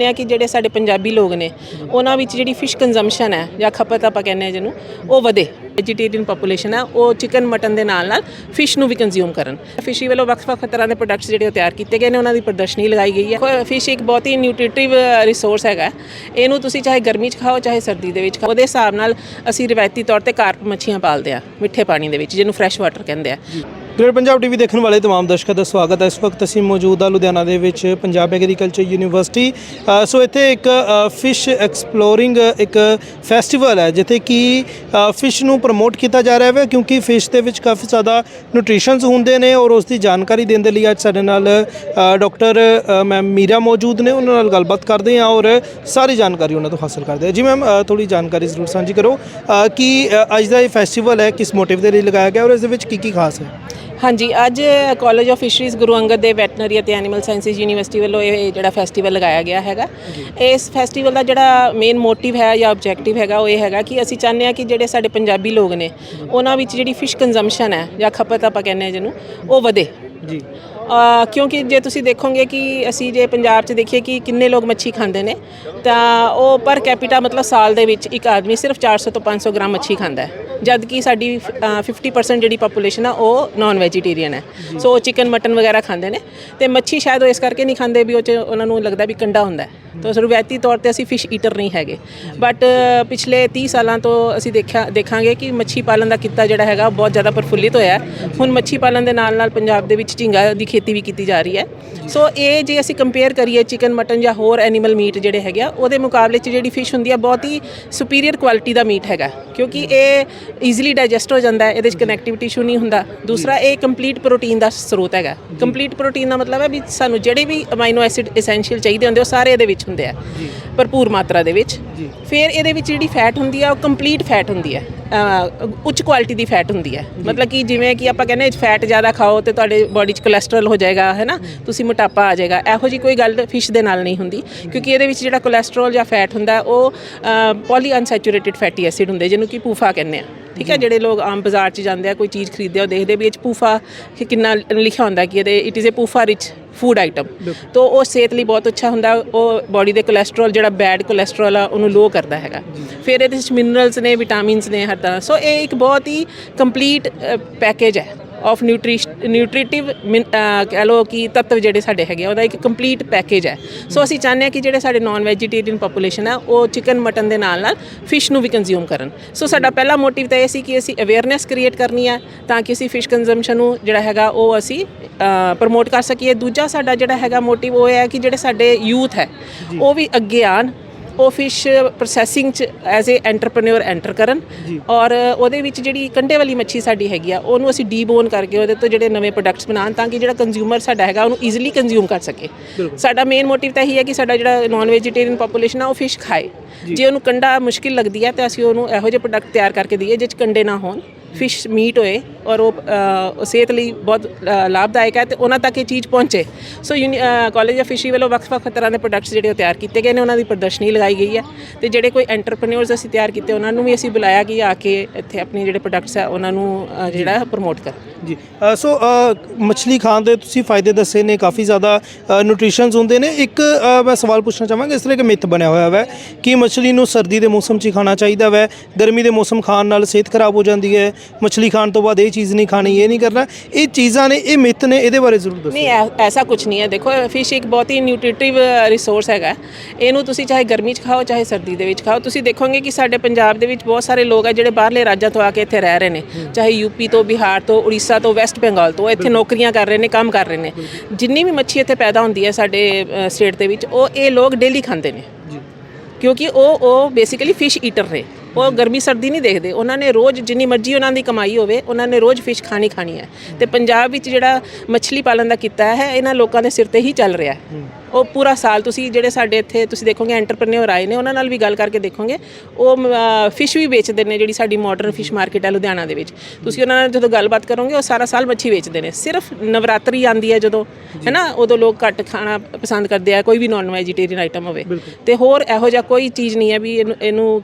ਨੇ ਕਿ ਜਿਹੜੇ ਸਾਡੇ ਪੰਜਾਬੀ ਲੋਕ ਨੇ, ਉਹਨਾਂ ਵਿੱਚ ਜਿਹੜੀ ਫਿਸ਼ ਕੰਜ਼ੰਪਸ਼ਨ ਹੈ, ਜਾਂ ਖਪਤ ਆਪਾਂ ਕਹਿੰਦੇ ਹਾਂ ਜਿਹਨੂੰ, ਉਹ ਵਧੇ। ਵੈਜੀਟੇਰੀਅਨ ਪੋਪੂਲੇਸ਼ਨ ਹੈ, ਉਹ ਚਿਕਨ ਮਟਨ ਦੇ ਨਾਲ ਨਾਲ ਫਿਸ਼ ਨੂੰ ਵੀ ਕੰਜ਼ਿਊਮ ਕਰਨ। ਫਿਸ਼ੀ ਵੱਲੋਂ ਵੱਖ-ਵੱਖ ਤਰ੍ਹਾਂ ਦੇ ਪ੍ਰੋਡਕਟਸ ਜਿਹੜੇ ਉਹ ਤਿਆਰ ਕੀਤੇ ਗਏ ਨੇ, ਉਹਨਾਂ ਦੀ ਪ੍ਰਦਰਸ਼ਨੀ ਲਗਾਈ ਗਈ ਹੈ। ਫਿਸ਼ ਇੱਕ ਬਹੁਤ ਹੀ ਨਿਊਟ੍ਰੀਟਿਵ ਰਿਸੋਰਸ ਹੈਗਾ ਇਹਨੂੰ ਤੁਸੀਂ ਚਾਹੇ ਗਰਮੀ 'ਚ ਖਾਓ, ਚਾਹੇ ਸਰਦੀ ਦੇ ਵਿੱਚ ਖਾਓ, ਉਹਦੇ ਹਿਸਾਬ ਨਾਲ ਅਸੀਂ ਰਿਵਾਇਤੀ ਤੌਰ ਤੇ ਕਾਰਪ ਮੱਛੀਆਂ ਪਾਲਦੇ ਆ ਮਿੱਠੇ ਪਾਣੀ ਦੇ ਵਿੱਚ, ਜਿਹਨੂੰ ਫਰੈਸ਼ ਵਾਟਰ ਕਹਿੰਦੇ ਆ। ਗ੍ਰੇਟ ਪੰਜਾਬ ਟੀਵੀ ਦੇਖਣ ਵਾਲੇ तमाम ਦਰਸ਼ਕਾਂ ਦਾ ਸਵਾਗਤ ਹੈ ਇਸ ਵਕਤ ਅਸੀਂ ਮੌਜੂਦ ਹਾਂ ਲੁਧਿਆਣਾ ਦੇ ਵਿੱਚ Punjab agriculture university uh, so ਇੱਥੇ ਇੱਕ ਫਿਸ਼ ਐਕਸਪਲੋਰਿੰਗ ਇੱਕ ਫੈਸਟੀਵਲ ਹੈ ਜਿੱਥੇ ਕਿ ਫਿਸ਼ ਨੂੰ ਪ੍ਰਮੋਟ ਕੀਤਾ ਜਾ ਰਿਹਾ ਹੈ ਕਿਉਂਕਿ ਫਿਸ਼ ਦੇ ਵਿੱਚ ਕਾਫੀ ਜ਼ਿਆਦਾ ਨਿਊਟ੍ਰੀਸ਼ਨਸ ਹੁੰਦੇ ਨੇ ਔਰ ਉਸ ਦੀ ਜਾਣਕਾਰੀ ਦੇਣ ਦੇ ਲਈ ਅੱਜ ਸਾਡੇ ਨਾਲ ਡਾਕਟਰ ਮੈਮ ਮੀਰਾ ਮੌਜੂਦ ਨੇ ਉਹਨਾਂ ਨਾਲ ਗੱਲਬਾਤ ਕਰਦੇ ਹਾਂ ਔਰ ਸਾਰੀ ਜਾਣਕਾਰੀ ਉਹਨਾਂ ਤੋਂ ਹਾਸਲ ਕਰਦੇ ਹਾਂ ਜੀ ਮੈਮ ਥੋੜੀ ਜਾਣਕਾਰੀ ਜ਼ਰੂਰ ਸਾਂਝੀ ਕਰੋ ਅ, ਕਿ ਅ, ਅੱਜ ਦਾ ਇਹ ਫੈਸਟੀਵਲ ਹੈ ਕਿਸ ਮੋਟਿਵ ਦੇ ਲਈ ਲਗਾਇਆ ਗਿਆ ਔਰ ਇਸ ਦੇ ਵਿੱਚ ਕੀ ਕੀ ਖਾਸ ਹੈ ਹਾਂਜੀ ਅੱਜ college of fisheries Guru Angad Dev veterinary ਅਤੇ ਐਨੀਮਲ ਸਾਇੰਸਿਸ ਯੂਨੀਵਰਸਿਟੀ ਵੱਲੋਂ ਇਹ ਜਿਹੜਾ ਫੈਸਟੀਵਲ ਲਗਾਇਆ ਗਿਆ ਹੈਗਾ। ਇਸ ਫੈਸਟੀਵਲ ਦਾ ਜਿਹੜਾ ਮੇਨ ਮੋਟਿਵ ਹੈ ਜਾਂ ਆਬਜੈਕਟਿਵ ਹੈਗਾ ਉਹ ਇਹ ਹੈਗਾ ਕਿ ਅਸੀਂ ਚਾਹੁੰਦੇ ਹਾਂ ਕਿ ਜਿਹੜੇ ਸਾਡੇ ਪੰਜਾਬੀ ਲੋਕ ਨੇ ਉਹਨਾਂ ਵਿੱਚ ਜਿਹੜੀ ਫਿਸ਼ ਕੰਜ਼ੰਪਸ਼ਨ ਹੈ ਜਾਂ ਖਪਤ ਆਪਾਂ ਕਹਿੰਦੇ ਹਾਂ ਜਿਹਨੂੰ ਉਹ ਵਧੇ। ਜੀ। ਕਿਉਂਕਿ ਜੇ ਤੁਸੀਂ ਦੇਖੋਗੇ ਕਿ ਅਸੀਂ ਜੇ ਪੰਜਾਬ 'ਚ ਦੇਖੀਏ ਕਿ ਕਿੰਨੇ ਲੋਕ ਮੱਛੀ ਖਾਂਦੇ ਨੇ ਤਾਂ ਉਹ ਪਰ ਕੈਪੀਟਾ ਮਤਲਬ ਸਾਲ ਦੇ ਵਿੱਚ ਇੱਕ ਆਦਮੀ ਸਿਰਫ 400 ਤੋਂ 500 ਗ੍ਰਾਮ ਮੱਛੀ ਖਾਂਦਾ ਹੈ। ਜਦ ਕਿ ਸਾਡੀ ਅ, 50% ਜਿਹੜੀ ਪਾਪੂਲੇਸ਼ਨ ਆ ਉਹ ਨਾਨ ਵੈਜੀਟੇਰੀਅਨ ਹੈ ਸੋ ਚਿਕਨ ਮਟਨ ਵਗੈਰਾ ਖਾਂਦੇ ਨੇ ਤੇ ਮੱਛੀ ਸ਼ਾਇਦ ਉਹ ਇਸ ਕਰਕੇ ਨਹੀਂ ਖਾਂਦੇ ਵੀ ਉਹ 'ਚ ਉਹਨਾਂ ਨੂੰ ਲੱਗਦਾ ਵੀ ਕੰਡਾ ਹੁੰਦਾ ਹੈ। ਤਾਂ ਰਵਾਇਤੀ ਤੌਰ ਤੇ ਅਸੀਂ ਫਿਸ਼ ਈਟਰ ਨਹੀਂ ਹੈਗੇ। ਬਟ ਪਿਛਲੇ 30 ਸਾਲਾਂ ਤੋਂ ਅਸੀਂ ਦੇਖਿਆ, ਦੇਖਾਂਗੇ ਕਿ ਮੱਛੀ ਪਾਲਣ ਦਾ ਕਿੱਤਾ ਜਿਹੜਾ ਹੈਗਾ, ਉਹ ਬਹੁਤ ਜ਼ਿਆਦਾ ਪ੍ਰਫੁੱਲਿਤ ਹੋਇਆ ਹੁਣ ਮੱਛੀ ਪਾਲਣ ਦੇ ਨਾਲ ਨਾਲ ਪੰਜਾਬ ਦੇ ਵਿੱਚ ਝੀਂਗਾ ਦੀ ਖੇਤੀ ਵੀ ਕੀਤੀ ਜਾ ਰਹੀ ਹੈ। ਸੋ ਇਹ ਜੇ ਅਸੀਂ ਕੰਪੇਅਰ ਕਰੀਏ ਚਿਕਨ ਮਟਨ ਜਾਂ ਹੋਰ ਐਨੀਮਲ ਮੀਟ ਜਿਹੜੇ ਹੈਗੇ ਆ, ਉਹਦੇ ਮੁਕਾਬਲੇ 'ਚ ਜਿਹੜੀ ਫਿਸ਼ ਹੁੰਦੀ ਆ, ਬਹੁਤ ਹੀ ਸੁਪੀਰੀਅਰ ਕੁਆਲਿਟੀ ਦਾ ਮੀਟ ਹੈਗਾ। ਕਿਉਂਕਿ ਇਹ ਈਜ਼ੀਲੀ ਡਾਈਜੈਸਟ ਹੋ ਜਾਂਦਾ ਹੈ ਇਹਦੇ 'ਚ ਕਨੈਕਟਿਵਿਟੀ ਇਸ਼ੂ ਨਹੀਂ ਹੁੰਦਾ। ਦੂਸਰਾ ਇਹ ਕੰਪਲੀਟ ਪ੍ਰੋਟੀਨ ਦਾ ਸਰੋਤ ਹੈਗਾ। ਕੰਪਲੀਟ ਪ੍ਰੋਟੀਨ ਦਾ ਮਤਲਬ ਹੈ ਵੀ ਸਾਨੂੰ ਜਿਹੜੇ ਵੀ ਅਮਾਈਨੋ ਐਸਿਡ ਐਸੈਂਸ਼ੀਅਲ ਚਾਹੀਦੇ ਹੁੰਦੇ ਉਹ ਸਾਰੇ ਇਹਦੇ ਵਿੱਚ ਹੁੰਦੇ ਆ। ਭਰਪੂਰ ਮਾਤਰਾ ਦੇ ਵਿੱਚ। ਫਿਰ ਇਹਦੇ ਵਿੱਚ ਜਿਹੜੀ ਫੈਟ ਹੁੰਦੀ ਆ ਉਹ ਕੰਪਲੀਟ ਫੈਟ ਹੁੰਦੀ ਹੈ। ਉੱਚ ਕੁਆਲਿਟੀ ਦੀ ਫੈਟ ਹੁੰਦੀ ਹੈ। ਮਤਲਬ ਕਿ ਜਿਵੇਂ ਕਿ ਆਪਾਂ ਕਹਿੰਦੇ ਫੈਟ ਜ਼ਿਆਦਾ ਖਾਓ ਤੇ ਤੁਹਾਡੇ ਬਾਡੀ 'ਚ ਕੋਲੇਸਟ੍ਰੋਲ ਹੋ ਜਾਏਗਾ, ਹੈ ਨਾ? ਤੁਸੀਂ ਮੋਟਾਪਾ ਆ ਜਾਏਗਾ। ਇਹੋ ਜੀ ਕੋਈ ਗੱਲ ਫਿਸ਼ ਦੇ ਨਾਲ ਨਹੀਂ ਹੁੰਦੀ, ਕਿਉਂਕਿ ਇਹਦੇ ਵਿੱਚ ਜਿਹੜਾ ਕੋਲੇਸਟ੍ਰੋਲ ਜਾਂ ਫੈਟ ਹੁੰਦਾ, ਉਹ ਪੋਲੀ ਅਨਸੈਚੂਰੇਟਿਡ ਫੈਟੀ ਐਸਿਡ ਹੁੰਦੇ, ਜਿਹਨੂੰ ਕਿ ਪੂਫਾ ਕਹਿੰਦੇ ਆ। ਠੀਕ ਹੈ ਜਿਹੜੇ ਲੋਕ ਆਮ ਬਾਜ਼ਾਰ 'ਚ ਜਾਂਦੇ ਆ ਕੋਈ ਚੀਜ਼ ਖਰੀਦਦੇ ਆ ਉਹ ਦੇਖਦੇ ਵੀ ਇਹ 'ਚ ਪੂਫਾ ਕਿ ਕਿੰਨਾ ਲਿਖਿਆ ਹੁੰਦਾ ਕਿ ਇਹਦੇ it is a PUFA rich food item ਤੋ ਉਹ ਸਿਹਤ ਲਈ ਬਹੁਤ ਅੱਛਾ ਹੁੰਦਾ ਉਹ ਬਾਡੀ ਦੇ ਕੋਲੇਸਟ੍ਰੋਲ ਜਿਹੜਾ ਬੈਡ ਕੋਲੇਸਟ੍ਰੋਲ ਆ ਉਹਨੂੰ ਲੋ ਕਰਦਾ ਹੈਗਾ। ਫਿਰ ਇਹਦੇ ਵਿੱਚ ਮਿਨਰਲਸ ਨੇ ਵਿਟਾਮਿਨਸ ਨੇ ਹਰ ਤਰ੍ਹਾਂ। ਸੋ ਇਹ ਇੱਕ ਬਹੁਤ ਹੀ ਕੰਪਲੀਟ ਪੈਕੇਜ ਹੈ। ਆਫ ਨਿਊਟ੍ਰੀਟਿਵ ਕਹ ਲੋ ਕਿ ਤੱਤਵ ਜਿਹੜੇ ਸਾਡੇ ਹੈਗੇ ਆ, ਉਹਦਾ ਇੱਕ ਕੰਪਲੀਟ ਪੈਕੇਜ ਹੈ। ਸੋ ਅਸੀਂ ਚਾਹੁੰਦੇ ਹਾਂ ਕਿ ਜਿਹੜੇ ਸਾਡੇ ਨਾਨ ਵੈਜੀਟੇਰੀਅਨ ਪੋਪੂਲੇਸ਼ਨ ਹੈ ਉਹ ਚਿਕਨ ਮਟਨ ਦੇ ਨਾਲ ਨਾਲ ਫਿਸ਼ ਨੂੰ ਵੀ ਕੰਜ਼ਿਊਮ ਕਰਨ। ਸੋ ਸਾਡਾ ਪਹਿਲਾ ਮੋਟਿਵ ਤਾਂ ਇਹ ਸੀ ਕਿ ਅਸੀਂ ਅਵੇਅਰਨੈਸ ਕ੍ਰੀਏਟ ਕਰਨੀ ਹੈ ਤਾਂ ਕਿ ਅਸੀਂ ਫਿਸ਼ ਕੰਜ਼ੰਪਸ਼ਨ ਨੂੰ ਜਿਹੜਾ ਹੈਗਾ ਉਹ ਅਸੀਂ ਪ੍ਰਮੋਟ ਕਰ ਸਕੀਏ। ਦੂਜਾ ਸਾਡਾ ਜਿਹੜਾ ਹੈਗਾ ਮੋਟਿਵ ਉਹ ਹੈ ਕਿ ਜਿਹੜੇ ਸਾਡੇ ਯੂਥ ਹੈ ਉਹ ਵੀ ਅੱਗੇ ਆਣ ਉਹ ਫਿਸ਼ ਪ੍ਰੋਸੈਸਿੰਗ ਚ ਐਜ਼ ਅ ਐਂਟਰਪ੍ਰੈਨਿਓਰ ਐਂਟਰ ਕਰਨ ਔਰ ਉਹਦੇ ਵਿੱਚ ਜਿਹੜੀ ਕੰਡੇ ਵਾਲੀ ਮੱਛੀ ਸਾਡੀ ਹੈਗੀ ਆ ਉਹਨੂੰ ਅਸੀਂ ਡੀਬੋਨ ਕਰਕੇ ਉਹਦੇ ਤੋਂ ਜਿਹੜੇ ਨਵੇਂ ਪ੍ਰੋਡਕਟਸ ਬਣਾਉਣ ਤਾਂ ਕਿ ਜਿਹੜਾ ਕੰਜ਼ਿਊਮਰ ਸਾਡਾ ਹੈਗਾ ਉਹਨੂੰ ਈਜ਼ੀਲੀ ਕੰਜ਼ਿਊਮ ਕਰ ਸਕੇ। ਸਾਡਾ ਮੇਨ ਮੋਟਿਵ ਤਾਂ ਇਹੀ ਹੈ ਕਿ ਸਾਡਾ ਜਿਹੜਾ ਨਾਨ ਵੈਜੀਟੇਰੀਅਨ ਪੋਪੂਲੇਸ਼ਨ ਆ ਉਹ ਫਿਸ਼ ਖਾਏ। ਜੇ। ਉਹਨੂੰ ਕੰਡਾ ਮੁਸ਼ਕਿਲ ਲੱਗਦੀ ਹੈ ਤਾਂ ਅਸੀਂ ਉਹਨੂੰ ਇਹੋ ਜਿਹੇ ਪ੍ਰੋਡਕਟ ਤਿਆਰ ਕਰਕੇ ਦਈਏ ਜਿਸ 'ਚ ਕੰਡੇ ਨਾ ਹੋਣ। ਫਿਸ਼ ਮੀਟ ਹੋਏ ਔਰ ਉਹ ਸਿਹਤ ਲਈ ਬਹੁਤ ਲਾਭਦਾਇਕ ਹੈ ਤੇ ਉਹਨਾਂ ਤੱਕ ਇਹ ਚੀਜ਼ ਪਹੁੰਚੇ। ਸੋ ਕਾਲਜ ਆਫ ਫਿਸ਼ਰੀ ਵੱਲੋਂ ਵੱਖ-ਵੱਖ ਤਰ੍ਹਾਂ ਦੇ ਪ੍ਰੋਡਕਟਸ ਜਿਹੜੇ ਉਹ ਤਿਆਰ ਕੀਤੇ ਗਏ ਨੇ, ਉਹਨਾਂ ਦੀ ਪ੍ਰਦਰਸ਼ਨੀ ਲਗਾਈ ਗਈ ਹੈ ਤੇ ਜਿਹੜੇ ਕੋਈ ਐਂਟਰਪ੍ਰੈਨਿਓਰਸ ਅਸੀਂ ਤਿਆਰ ਕੀਤੇ, ਉਹਨਾਂ ਨੂੰ ਵੀ ਅਸੀਂ ਬੁਲਾਇਆ ਕਿ ਆ ਕੇ ਇੱਥੇ ਆਪਣੇ ਜਿਹੜੇ ਪ੍ਰੋਡਕਟਸ ਆ ਉਹਨਾਂ ਨੂੰ ਜਿਹੜਾ ਪ੍ਰਮੋਟ ਕਰ। ਜੀ। ਅ, ਸੋ ਅ, ਮੱਛਲੀ ਖਾਣ ਦੇ ਤੁਸੀਂ ਫਾਇਦੇ ਦੱਸੇ ਨੇ ਕਾਫੀ ਜ਼ਿਆਦਾ ਨਿਊਟ੍ਰੀਸ਼ਨਸ ਹੁੰਦੇ ਨੇ। ਇੱਕ ਅ, ਮੈਂ ਸਵਾਲ ਪੁੱਛਣਾ ਚਾਹਾਂਗਾ ਇਸ ਤਰ੍ਹਾਂ ਇੱਕ ਮਿੱਥ ਬਣਿਆ ਹੋਇਆ ਹੈ ਕਿ ਮੱਛਲੀ ਨੂੰ ਸਰਦੀ ਦੇ ਮੌਸਮ 'ਚ ਹੀ ਖਾਣਾ ਚਾਹੀਦਾ ਵੈ ਗਰਮੀ ਦੇ ਮੌਸਮ ਖਾਣ ਨਾਲ ਸਿਹਤ ਖਰਾਬ ਹੋ ਜਾਂਦੀ ਹੈ ਮੱਛਲੀ ਖਾਣ ਤੋਂ ਬਾਅਦ ਇਹ ਚੀਜ਼ ਨਹੀਂ ਖਾਣੀ ਇਹ ਨਹੀਂ ਕਰਨਾ। ਇਹ ਚੀਜ਼ਾਂ ਨੇ ਇਹ ਮਿੱਥ ਨੇ ਇਹਦੇ ਬਾਰੇ ਜ਼ਰੂਰ ਦੱਸੋ। ਨਹੀਂ ਐ- ਐਸਾ ਕੁਝ ਨਹੀਂ ਹੈ। ਦੇਖੋ ਫਿਸ਼ ਇੱਕ ਬਹੁਤ ਹੀ ਨਿਊਟ੍ਰੀਟਿਵ ਰਿਸੋਰਸ ਹੈਗਾ। ਇਹਨੂੰ ਤੁਸੀਂ ਚਾਹੇ ਗਰਮੀ 'ਚ ਖਾਓ ਚਾਹੇ ਸਰਦੀ ਦੇ ਵਿੱਚ ਖਾਓ। ਤੁਸੀਂ ਦੇਖੋਗੇ ਕਿ ਸਾਡੇ ਪੰਜਾਬ ਦੇ ਵਿੱਚ ਬਹੁਤ ਸਾਰੇ ਲੋਕ ਆ ਜਿਹੜੇ ਬਾਹਰਲੇ ਰਾਜਾਂ ਤੋਂ ਆ ਕੇ ਇੱਥੇ ਰਹਿ ਰਹੇ ਨੇ। ਚਾਹੇ ਯੂਪੀ ਤੋਂ ਬਿਹਾਰ ਤੋਂ ਉੜੀਸਾ ਤੋਂ ਵੈਸਟ ਬੰਗਾਲ ਤੋਂ ਇੱਥੇ ਨੌਕਰੀਆਂ ਕਰ ਰਹੇ ਨੇ ਕੰਮ ਕਰ ਰਹੇ ਨੇ। ਜਿੰਨੀ ਵੀ ਮੱਛੀ ਇੱਥੇ ਪੈਦਾ ਹੁੰਦੀ ਹੈ ਸਾਡੇ ਸਟੇਟ ਦੇ ਵਿੱਚ ਉਹ ਇਹ ਲੋਕ ਡੇਲੀ ਖਾਂਦੇ ਨੇ। ਕਿਉਂਕਿ ਉਹ ਉਹ ਬੇਸਿਕਲੀ ਫਿਸ਼ ਈਟਰ ਨੇ। ਉਹ ਗਰਮੀ ਸਰਦੀ ਨਹੀਂ ਦੇਖਦੇ। ਉਹਨਾਂ ਨੇ ਰੋਜ਼ ਜਿੰਨੀ ਮਰਜ਼ੀ ਉਹਨਾਂ ਦੀ ਕਮਾਈ ਹੋਵੇ ਉਹਨਾਂ ਨੇ ਰੋਜ਼ ਫਿਸ਼ ਖਾਣੀ ਖਾਣੀ ਹੈ। ਤੇ ਪੰਜਾਬ ਵਿੱਚ ਜਿਹੜਾ ਮੱਛਲੀ ਪਾਲਣ ਦਾ ਕੀਤਾ ਹੈ ਇਹਨਾਂ ਲੋਕਾਂ ਦੇ ਸਿਰ ਤੇ ਹੀ ਚੱਲ ਰਿਹਾ ਹੈ। ਉਹ ਪੂਰਾ ਸਾਲ ਤੁਸੀਂ ਜਿਹੜੇ ਸਾਡੇ ਇੱਥੇ ਤੁਸੀਂ ਦੇਖੋਗੇ ਐਂਟਰਪ੍ਰੈਨਿਓਰ ਆਏ ਨੇ ਉਹਨਾਂ ਨਾਲ ਵੀ ਗੱਲ ਕਰਕੇ ਦੇਖੋਗੇ। ਉਹ ਫਿਸ਼ ਵੀ ਵੇਚਦੇ ਨੇ ਜਿਹੜੀ ਸਾਡੀ ਮਾਡਰਨ ਫਿਸ਼ ਮਾਰਕੀਟ ਹੈ ਲੁਧਿਆਣਾ ਦੇ ਵਿੱਚ। ਤੁਸੀਂ ਉਹਨਾਂ ਨਾਲ ਜਦੋਂ ਗੱਲਬਾਤ ਕਰੋਗੇ ਉਹ ਸਾਰਾ ਸਾਲ ਮੱਛੀ ਵੇਚਦੇ ਨੇ। ਸਿਰਫ ਨਵਰਾਤਰੀ ਆਂਦੀ ਹੈ ਜਦੋਂ ਹੈ ਨਾ ਉਦੋਂ ਲੋਕ ਘੱਟ ਖਾਣਾ ਪਸੰਦ ਕਰਦੇ ਆ ਕੋਈ ਵੀ ਨਾਨ ਵੈਜੀਟੇਰੀਅਨ ਆਈਟਮ ਹੋਵੇ ਤੇ ਹੋਰ ਇਹੋ ਜਿਹਾ ਕੋਈ ਚੀਜ਼ ਨਹੀਂ ਹੈ ਵੀ ਇਹਨੂੰ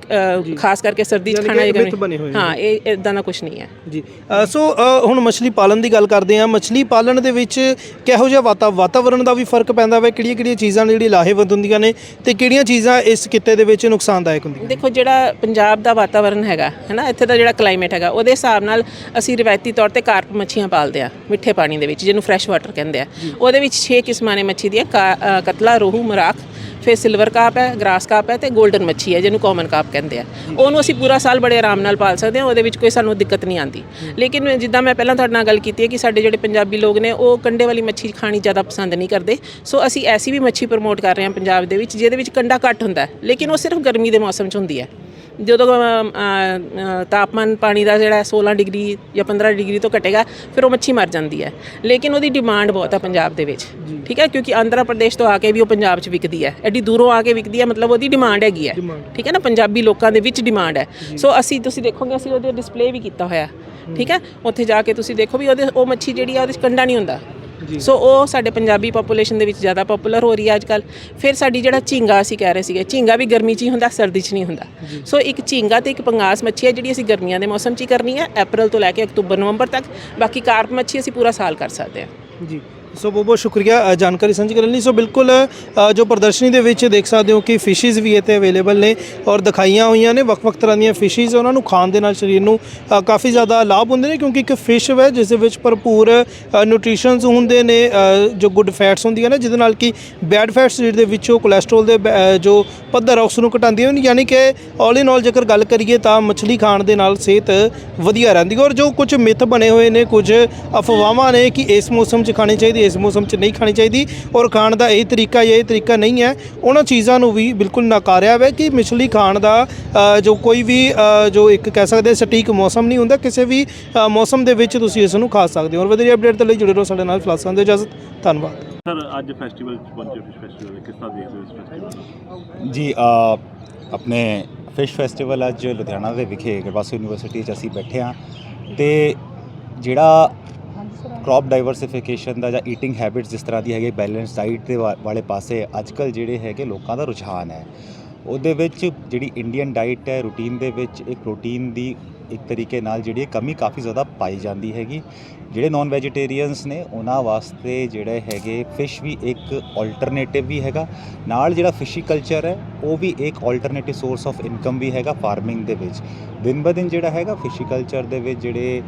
ਖਾਸ ਕਰਕੇ ਸਰਦੀ 'ਚ ਖਾਣਾ ਨੇ। ਹਾਂ ਇਹ ਇਦਾਂ ਦਾ ਕੁਝ ਨਹੀਂ ਹੈ। ਜੀ। ਸੋ ਹੁਣ ਮੱਛਲੀ ਪਾਲਣ ਦੀ ਗੱਲ ਕਰਦੇ ਹਾਂ। ਮੱਛਲੀ ਪਾਲਣ ਦੇ ਵਿੱਚ ਕਿਹੋ ਜਿਹਾ ਵਾਤਾ ਵਾਤਾਵਰਣ ਦਾ ਵੀ ਫ਼ਰਕ ਪੈਂਦਾ ਵਾ? ਕਿਹੜੀਆਂ ਕਿਹੜੀਆਂ ਚੀਜ਼ਾਂ ਨੇ ਜਿਹੜੀ ਲਾਹੇਵੰਦ ਹੁੰਦੀਆਂ ਨੇ ਤੇ ਕਿਹੜੀਆਂ ਚੀਜ਼ਾਂ ਇਸ ਕਿੱਤੇ ਦੇ ਵਿੱਚ ਨੁਕਸਾਨਦਾਇਕ ਹੁੰਦੀਆਂ ਦੇਖੋ ਜਿਹੜਾ ਪੰਜਾਬ ਦਾ ਵਾਤਾਵਰਣ ਹੈਗਾ ਹੈਨਾ ਇੱਥੇ ਦਾ ਜਿਹੜਾ ਕਲਾਈਮੇਟ ਹੈਗਾ ਉਹਦੇ ਹਿਸਾਬ ਨਾਲ ਅਸੀਂ ਰਿਵਾਇਤੀ ਤੌਰ ਤੇ ਕਾਰਪ ਮੱਛੀਆਂ ਪਾਲਦੇ ਆ ਮਿੱਠੇ ਪਾਣੀ ਦੇ ਵਿੱਚ ਜਿਹਨੂੰ ਫਰੈਸ਼ ਵਾਟਰ ਕਹਿੰਦੇ ਆ। ਉਹਦੇ ਵਿੱਚ 6 ਕਿਸਮਾਂ ਨੇ ਮੱਛੀ ਦੀਆਂ ਕਤਲਾ ਰੋਹੂ ਮਰਾਖ ਫਿਰ ਸਿਲਵਰ ਕਾਪ ਹੈ ਗ੍ਰਾਸ ਕਾਪ ਹੈ ਤੇ 골ਡਨ ਮੱਛੀ ਹੈ, ਜਿਹਨੂੰ ਕਾਮਨ ਕਾਪ ਕਹਿੰਦੇ ਆ। ਉਹਨੂੰ ਅਸੀਂ ਪੂਰਾ ਸਾਲ ਬੜੇ ਆਰਾਮ ਨਾਲ ਪਾਲ ਸਕਦੇ ਹਾਂ, ਉਹਦੇ ਵਿੱਚ ਕੋਈ ਸਾਨੂੰ ਦਿੱਕਤ ਨਹੀਂ ਆਉਂਦੀ। ਲੇਕਿਨ ਜਿੱਦਾਂ ਮੈਂ ਪਹਿਲਾਂ ਤੁਹਾਡੇ ਨਾਲ ਗੱਲ ਕੀਤੀ ਹੈ ਕਿ ਸਾਡੇ ਜਿਹੜੇ ਪੰਜਾਬੀ ਲੋਕ ਨੇ, ਉਹ ਕੰਡੇ ਵਾਲੀ ਮੱਛੀ ਖਾਣੀ ਜ਼ਿਆਦਾ ਪਸੰਦ ਨਹੀਂ ਕਰਦੇ। ਸੋ ਅਸੀਂ ਐਸੀ ਵੀ ਮੱਛੀ ਪ੍ਰਮੋਟ ਕਰ ਰਹੇ ਹਾਂ ਪੰਜਾਬ ਦੇ ਵਿੱਚ, ਜਿਹਦੇ ਵਿੱਚ ਕੰਡਾ ਘੱਟ ਹੁੰਦਾ ਲੇਕਿਨ ਉਹ ਸਿਰਫ ਗਰਮੀ ਦੇ ਮੌਸਮ 'ਚ ਹੁੰਦੀ ਹੈ। ਜਦੋਂ ਤਾਪਮਾਨ ਪਾਣੀ ਦਾ ਜਿਹੜਾ ਹੈ 16 ਡਿਗਰੀ ਜਾਂ 15 ਡਿਗਰੀ ਤੋਂ ਘਟੇਗਾ ਫਿਰ ਉਹ ਮੱਛੀ ਮਰ ਜਾਂਦੀ ਹੈ। ਲੇਕਿਨ ਉਹਦੀ ਡਿਮਾਂਡ ਬਹੁਤ ਹੈ ਪੰਜਾਬ ਦੇ ਵਿੱਚ ਠੀਕ ਹੈ? ਕਿਉਂਕਿ ਆਂਧਰਾ ਪ੍ਰਦੇਸ਼ ਤੋਂ ਆ ਕੇ ਵੀ ਉਹ ਪੰਜਾਬ 'ਚ ਵਿਕਦੀ ਹੈ। ਐਡੀ ਦੂਰੋਂ ਆ ਕੇ ਵਿਕਦੀ ਹੈ ਮਤਲਬ ਉਹਦੀ ਡਿਮਾਂਡ ਹੈਗੀ ਹੈ। ਠੀਕ ਹੈ ਨਾ? ਪੰਜਾਬੀ ਲੋਕਾਂ ਦੇ ਵਿੱਚ ਡਿਮਾਂਡ ਹੈ। ਸੋ ਅਸੀਂ ਤੁਸੀਂ ਦੇਖੋਗੇ ਅਸੀਂ ਉਹਦੇ ਡਿਸਪਲੇ ਵੀ ਕੀਤਾ ਹੋਇਆ ਠੀਕ ਹੈ? ਉੱਥੇ ਜਾ ਕੇ ਤੁਸੀਂ ਦੇਖੋ ਵੀ ਉਹਦੇ ਉਹ ਮੱਛੀ ਜਿਹੜੀ ਆ ਉਹਦੇ ਕੰਡਾ ਨਹੀਂ ਹੁੰਦਾ। ਸੋ ਉਹ ਸਾਡੇ ਪੰਜਾਬੀ ਪੋਪੂਲੇਸ਼ਨ ਦੇ ਵਿੱਚ ਜ਼ਿਆਦਾ ਪਪੂਲਰ ਹੋ ਰਹੀ ਹੈ ਅੱਜਕੱਲ ਫਿਰ ਸਾਡੀ ਜਿਹੜਾ ਝੀਂਗਾ ਅਸੀਂ ਕਹਿ ਰਹੇ ਸੀਗੇ ਝੀਂਗਾ ਵੀ ਗਰਮੀ 'ਚ ਹੀ ਹੁੰਦਾ ਸਰਦੀ 'ਚ ਨਹੀਂ ਹੁੰਦਾ। ਸੋ ਇੱਕ ਝੀਂਗਾ ਤੇ ਇੱਕ ਪੰਗਾਸ ਮੱਛੀ ਹੈ ਜਿਹੜੀ ਅਸੀਂ ਗਰਮੀਆਂ ਦੇ ਮੌਸਮ 'ਚ ਹੀ ਕਰਨੀ ਹੈ ਅਪ੍ਰੈਲ ਤੋਂ ਲੈ ਕੇ ਅਕਤੂਬਰ ਨਵੰਬਰ ਤੱਕ। ਬਾਕੀ ਕਾਰਪ ਮੱਛੀ ਅਸੀਂ ਪੂਰਾ ਸਾਲ ਕਰ ਸਕਦੇ ਹਾਂ। ਜੀ। ਸੋ ਬਹੁਤ ਬਹੁਤ ਸ਼ੁਕਰੀਆ ਜਾਣਕਾਰੀ ਸਾਂਝੀ ਕਰਨ ਲਈ। ਸੋ ਬਿਲਕੁਲ ਜੋ ਪ੍ਰਦਰਸ਼ਨੀ ਦੇ ਵਿੱਚ ਦੇਖ ਸਕਦੇ ਹੋ ਕਿ ਫਿਸ਼ਿਜ਼ ਵੀ ਇੱਥੇ ਅਵੇਲੇਬਲ ਨੇ ਔਰ ਦਿਖਾਈਆਂ ਹੋਈਆਂ ਨੇ, ਵੱਖ-ਵੱਖ ਤਰ੍ਹਾਂ ਦੀਆਂ ਫਿਸ਼ਿਜ਼ ਉਹਨਾਂ ਨੂੰ ਖਾਣ ਦੇ ਨਾਲ ਸਰੀਰ ਨੂੰ ਕਾਫੀ ਜ਼ਿਆਦਾ ਲਾਭ ਹੁੰਦੇ ਨੇ ਕਿਉਂਕਿ ਇੱਕ ਫਿਸ਼ ਹੈ ਜਿਸ ਦੇ ਵਿੱਚ ਭਰਪੂਰ ਨਿਊਟ੍ਰੀਸ਼ਨਸ ਹੁੰਦੇ ਨੇ ਜੋ ਗੁੱਡ ਫੈਟਸ ਹੁੰਦੀਆਂ ਨੇ, ਜਿਹਦੇ ਨਾਲ ਕਿ ਬੈਡ ਫੈਟਸ ਸਰੀਰ ਦੇ ਵਿੱਚੋਂ ਕੋਲੇਸਟ੍ਰੋਲ ਦੇ ਬ- ਜੋ ਪੱਧਰ ਆ, ਉਸ ਨੂੰ ਘਟਾਉਂਦੀਆਂ ਨੇ। ਯਾਨੀ ਕਿ ਆਲ ਇਨ ਆਲ ਜੇਕਰ ਗੱਲ ਕਰੀਏ ਤਾਂ ਮੱਛਲੀ ਖਾਣ ਦੇ ਨਾਲ ਸਿਹਤ ਵਧੀਆ ਰਹਿੰਦੀ ਔਰ ਜੋ ਕੁਝ ਮਿੱਥ ਬਣੇ ਹੋਏ ਨੇ, ਕੁਝ ਅਫਵਾਹਾਂ ਨੇ ਕਿ ਇਸ ਮੌਸਮ 'ਚ ਖਾਣੀ ਚਾਹੀਦੀ ਇਸ ਮੌਸਮ 'ਚ ਨਹੀਂ ਖਾਣੀ ਚਾਹੀਦੀ ਔਰ ਖਾਣ ਦਾ ਇਹ ਤਰੀਕਾ ਜਾਂ ਇਹ ਤਰੀਕਾ ਨਹੀਂ ਹੈ ਉਹਨਾਂ ਚੀਜ਼ਾਂ ਨੂੰ ਵੀ ਬਿਲਕੁਲ ਨਕਾਰਿਆ ਹੋਇਆ ਕਿ ਮਛਲੀ ਖਾਣ ਦਾ ਅ, ਜੋ ਕੋਈ ਵੀ ਅ, ਜੋ ਇੱਕ ਕਹਿ ਸਕਦੇ ਸਟੀਕ ਮੌਸਮ ਨਹੀਂ ਹੁੰਦਾ ਕਿਸੇ ਵੀ ਅ, ਮੌਸਮ ਦੇ ਵਿੱਚ ਤੁਸੀਂ ਇਸ ਨੂੰ ਖਾ ਸਕਦੇ ਹੋ। ਔਰ ਵਧੀਆ ਅਪਡੇਟ ਦੇ ਲਈ ਜੁੜੇ ਰਹੋ ਸਾਡੇ ਨਾਲ ਫਲਾਸਾਂ ਦੇ ਇਜਾਜ਼ਤ। ਧੰਨਵਾਦ। ਸਰ ਅੱਜ ਫੈਸਟੀਵਲ ਚ ਪਹੁੰਚੇ ਫਿਸ਼ ਫੈਸਟੀਵਲ ਕਿਸ ਤਰ੍ਹਾਂ ਦੇਖਦੇ ਹੋ ਇਸ ਫੈਸਟੀਵਲ ਜੀ ਅ, ਆਪਣੇ ਫਿਸ਼ ਫੈਸਟੀਵਲ ਅੱਜ ਲੁਧਿਆਣਾ ਦੇ ਵਿਖੇ ਗਰਵਾਸੀ ਯੂਨੀਵਰਸਿਟੀ 'ਚ ਅਸੀਂ ਬੈਠੇ ਹਾਂ ਤੇ ਜਿਹੜਾ ਕ੍ਰੌਪ ਡਾਈਵਰਸਿਫਿਕੇਸ਼ਨ ਦਾ ਜਾਂ ਈਟਿੰਗ ਹੈਬਿਟਸ ਜਿਸ ਤਰ੍ਹਾਂ ਦੀ ਹੈਗੀ ਬੈਲੈਂਸ ਡਾਈਟ ਦੇ ਵਾ- ਵਾਲੇ ਪਾਸੇ ਅੱਜਕੱਲ ਜਿਹੜੇ ਹੈਗੇ ਲੋਕਾਂ ਦਾ ਰੁਝਾਨ ਹੈ। ਉਹਦੇ ਵਿੱਚ ਜਿਹੜੀ ਇੰਡੀਅਨ ਡਾਈਟ ਹੈ ਰੂਟੀਨ ਦੇ ਵਿੱਚ ਇੱਕ ਪ੍ਰੋਟੀਨ ਦੀ ਇੱਕ ਤਰੀਕੇ ਨਾਲ ਜਿਹੜੀ ਕਮੀ ਕਾਫੀ ਜ਼ਿਆਦਾ ਪਾਈ ਜਾਂਦੀ ਹੈਗੀ। ਜਿਹੜੇ ਨਾਨ ਵੈਜੀਟੇਰੀਅਨਸ ਨੇ, ਉਹਨਾਂ ਵਾਸਤੇ ਜਿਹੜੇ ਹੈਗੇ ਫਿਸ਼ ਵੀ ਇੱਕ ਆਲਟਰਨੇਟਿਵ ਵੀ ਹੈਗਾ। ਨਾਲ ਜਿਹੜਾ ਫਿਸ਼ੀ ਕਲਚਰ ਹੈ, ਉਹ ਵੀ ਇੱਕ ਆਲਟਰਨੇਟਿਵ ਸੋਰਸ ਆਫ ਇਨਕਮ ਵੀ ਹੈਗਾ ਫਾਰਮਿੰਗ ਦੇ ਵਿੱਚ। ਦਿਨ ਬ ਦਿਨ ਜਿਹੜਾ ਹੈਗਾ ਫਿਸ਼ੀ ਕਲਚਰ ਦੇ ਵਿੱਚ ਜਿਹੜੇ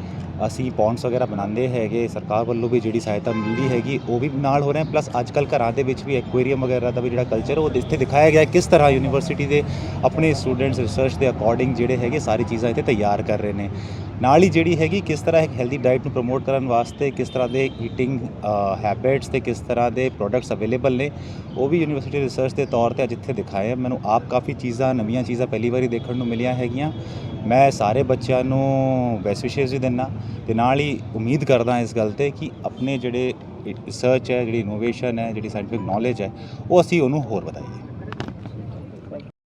ਅਸੀਂ ਪੌਂਡਸ ਵਗੈਰਾ ਬਣਾਉਂਦੇ ਹੈਗੇ, ਸਰਕਾਰ ਵੱਲੋਂ ਵੀ ਜਿਹੜੀ ਸਹਾਇਤਾ ਮਿਲਦੀ ਹੈਗੀ, ਉਹ ਵੀ ਨਾਲ ਹੋ ਰਿਹਾ ਪਲੱਸ ਅੱਜ ਕੱਲ੍ਹ ਘਰਾਂ ਦੇ ਵਿੱਚ ਵੀ ਐਕੁਏਰੀਅਮ ਵਗੈਰਾ ਦਾ ਵੀ ਜਿਹੜਾ ਕਲਚਰ ਉਹ ਇੱਥੇ ਦਿਖਾਇਆ ਗਿਆ ਕਿਸ ਤਰ੍ਹਾਂ ਯੂਨੀਵਰਸਿਟੀ ਦੇ ਆਪਣੇ ਸਟੂਡੈਂਟਸ ਰਿਸਰਚ ਦੇ ਅਕੋਰਡਿੰਗ ਜਿਹੜੇ ਹੈਗੇ, ਸਾਰੀ ਚੀਜ਼ਾਂ ਇੱਥੇ ਤਿਆਰ ਕਰ ਕਰ ਰਹੇ ਨੇ। ਨਾਲ ਹੀ ਜਿਹੜੀ ਹੈਗੀ ਕਿਸ ਤਰ੍ਹਾਂ ਇੱਕ ਹੈਲਦੀ ਡਾਈਟ ਨੂੰ ਪ੍ਰਮੋਟ ਕਰਨ ਵਾਸਤੇ ਕਿਸ ਤਰ੍ਹਾਂ ਦੇ ਈਟਿੰਗ ਹੈਬਿਟਸ ਤੇ ਕਿਸ ਤਰ੍ਹਾਂ ਦੇ ਪ੍ਰੋਡਕਟਸ ਅਵੇਲੇਬਲ ਨੇ, ਉਹ ਵੀ ਯੂਨੀਵਰਸਿਟੀ ਰਿਸਰਚ ਦੇ ਤੌਰ ਤੇ ਅੱਜ ਇੱਥੇ ਦਿਖਾਏ ਆ। ਮੈਨੂੰ ਆਪ ਕਾਫੀ ਚੀਜ਼ਾਂ, ਨਵੀਆਂ ਚੀਜ਼ਾਂ ਪਹਿਲੀ ਵਾਰੀ ਦੇਖਣ ਨੂੰ ਮਿਲੀਆਂ ਹੈਗੀਆਂ। ਮੈਂ ਸਾਰੇ ਬੱਚਿਆਂ ਨੂੰ ਬੈਸਟ ਵਿਸ਼ੇਸ ਵੀ ਦਿੰਦਾ ਤੇ ਨਾਲ ਹੀ ਉਮੀਦ ਕਰਦਾ ਇਸ ਗੱਲ ਤੇ ਕਿ ਆਪਣੇ ਜਿਹੜੇ ਰਿਸਰਚ ਹੈ, ਜਿਹੜੀ ਇਨੋਵੇਸ਼ਨ ਹੈ, ਜਿਹੜੀ ਸਾਇੰਟਿਫਿਕ ਨੌਲੇਜ ਹੈ, ਉਹ ਅਸੀਂ ਉਹਨੂੰ ਹੋਰ ਵਧਾਈਏ।